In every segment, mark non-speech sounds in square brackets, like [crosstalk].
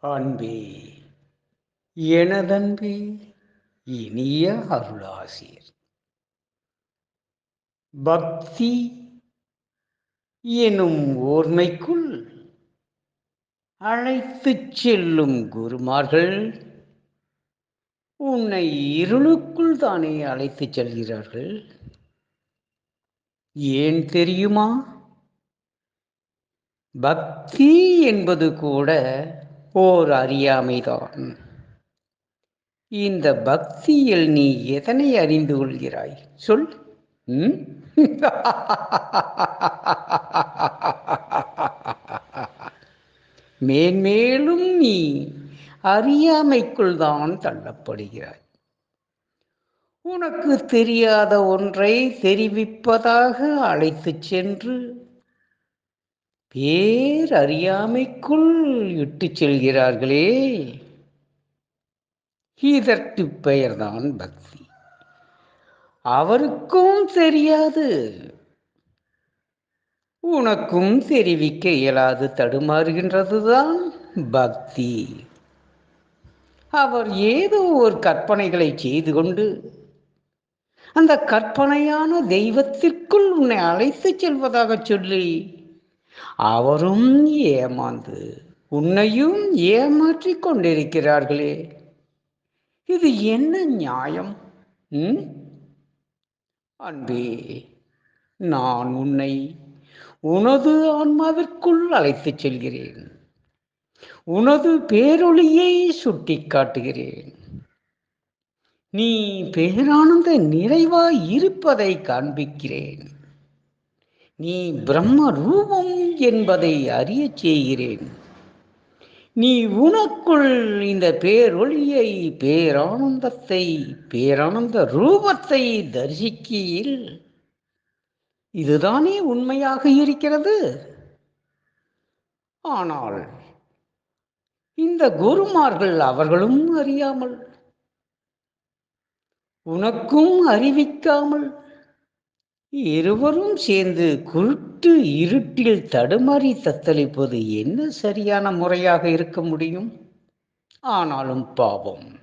அன்பே எனதன்பே இனிய அருளாசிர். பக்தி எனும் ஓர்மைக்குள் அழைத்துச் செல்லும் குருமார்கள் உன்னை இருளுக்குள் தானே அழைத்துச் செல்கிறார்கள். ஏன் தெரியுமா? பக்தி என்பது கூட ஓர் அறியாமைதான். இந்த பக்தியில் நீ எதனை அறிந்து கொள்கிறாய்? சொல். [laughs] மேன்மேலும் நீ அறியாமைக்குள் தான் தள்ளப்படுகிறாய். உனக்கு தெரியாத ஒன்றை தெரிவிப்பதாக அழைத்துச் சென்று பேர் அறியாமைக்குள் இட்டுச் செல்கிறார்களே. இதற்கு பெயர்தான் பக்தி. அவருக்கும் தெரியாது. உனக்கும் தெரிவிக்க இயலாது தடுமாறுகின்றதுதான் பக்தி. அவர் ஏதோ ஒரு கற்பனைகளை செய்து கொண்டு அந்த கற்பனையான தெய்வத்திற்குள் உன்னை அழைத்துச் செல்வதாக சொல்லி அவரும் ஏமாந்து உன்னையும் ஏமாற்றிக் கொண்டிருக்கிறார்களே. இது என்ன நியாயம்? ம்? அன்பே நான் உன்னை உனது ஆன்மாவிற்குள் அழைத்துச் செல்கிறேன். உனது பேரொளியை சுட்டி காட்டுகிறேன். நீ பேரானந்த நிறைவாய் இருப்பதை காண்பிக்கிறேன். நீ பிரம்ம ரூபம் என்பதை அறியச் செய்கிறேன். நீ உனக்குள் இந்த பேரொளியை பேரானந்தத்தை பேரானந்த ரூபத்தை தரிசிக்கையில். இதுதானே உண்மையாக இருக்கிறது? ஆனால் இந்த குருமார்கள் அவர்களும் அறியாமல் உனக்கும் அறிவிக்காமல் இருவரும் சேர்ந்து குருட்டு இருட்டில் தடுமாறி தத்தளிப்பது என்ன சரியான முறையாக இருக்க முடியும்? ஆனாலும் பாவம்.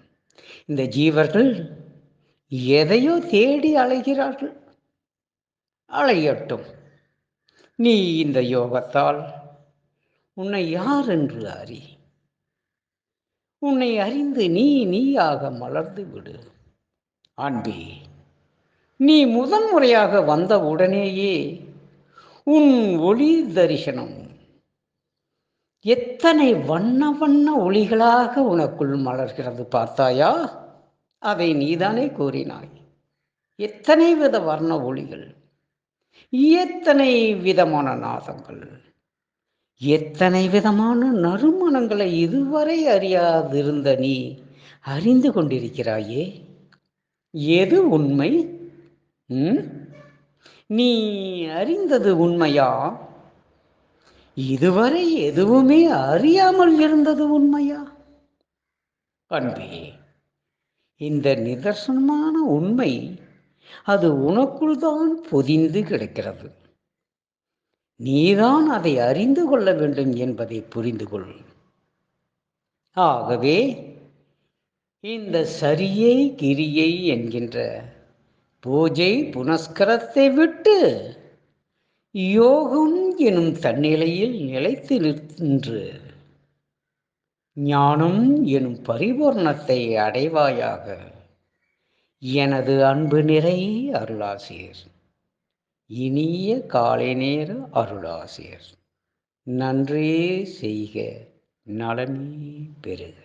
இந்த ஜீவர்கள் எதையோ தேடி அலைகிறார்கள். அலையட்டும். நீ இந்த யோகத்தால் உன்னை யார் என்று அறி. உன்னை அறிந்து நீ நீயாக மலர்ந்து விடு. அன்பே. நீ முதன் முறையாக வந்த உடனேயே உன் ஒளி தரிசனம். எத்தனை வண்ண வண்ண ஒளிகளாக உனக்குள் மலர்கிறது பார்த்தாயா? அதை நீதானே கூறினாய். எத்தனை வித வர்ண ஒளிகள்? எத்தனை விதமான நாதங்கள்? எத்தனை விதமான நறுமணங்களை இதுவரை அறியாதிருந்த நீ அறிந்து கொண்டிருக்கிறாயே? எது உண்மை? நீ அறிந்தது உண்மையா? இதுவரை எதுவுமே அறியாமல் இருந்தது உண்மையா? அன்பே இந்த நிதர்சனமான உண்மை அது உனக்குள் தான் பொதிந்து கிடக்கிறது. நீதான் அதை அறிந்து கொள்ள வேண்டும் என்பதை புரிந்து கொள். ஆகவே இந்த சரியை கிரியை என்கின்ற பூஜை புனஸ்கரத்தை விட்டு யோகம் எனும் தன்னிலையில் நிலைத்து நின்று ஞானம் எனும் பரிபூர்ணத்தை அடைவாயாக எனது அன்பு நிறை அருளாசியர். இனிய காலை நேர அருளாசியர். நன்றே செய்க நலமே பெறுக.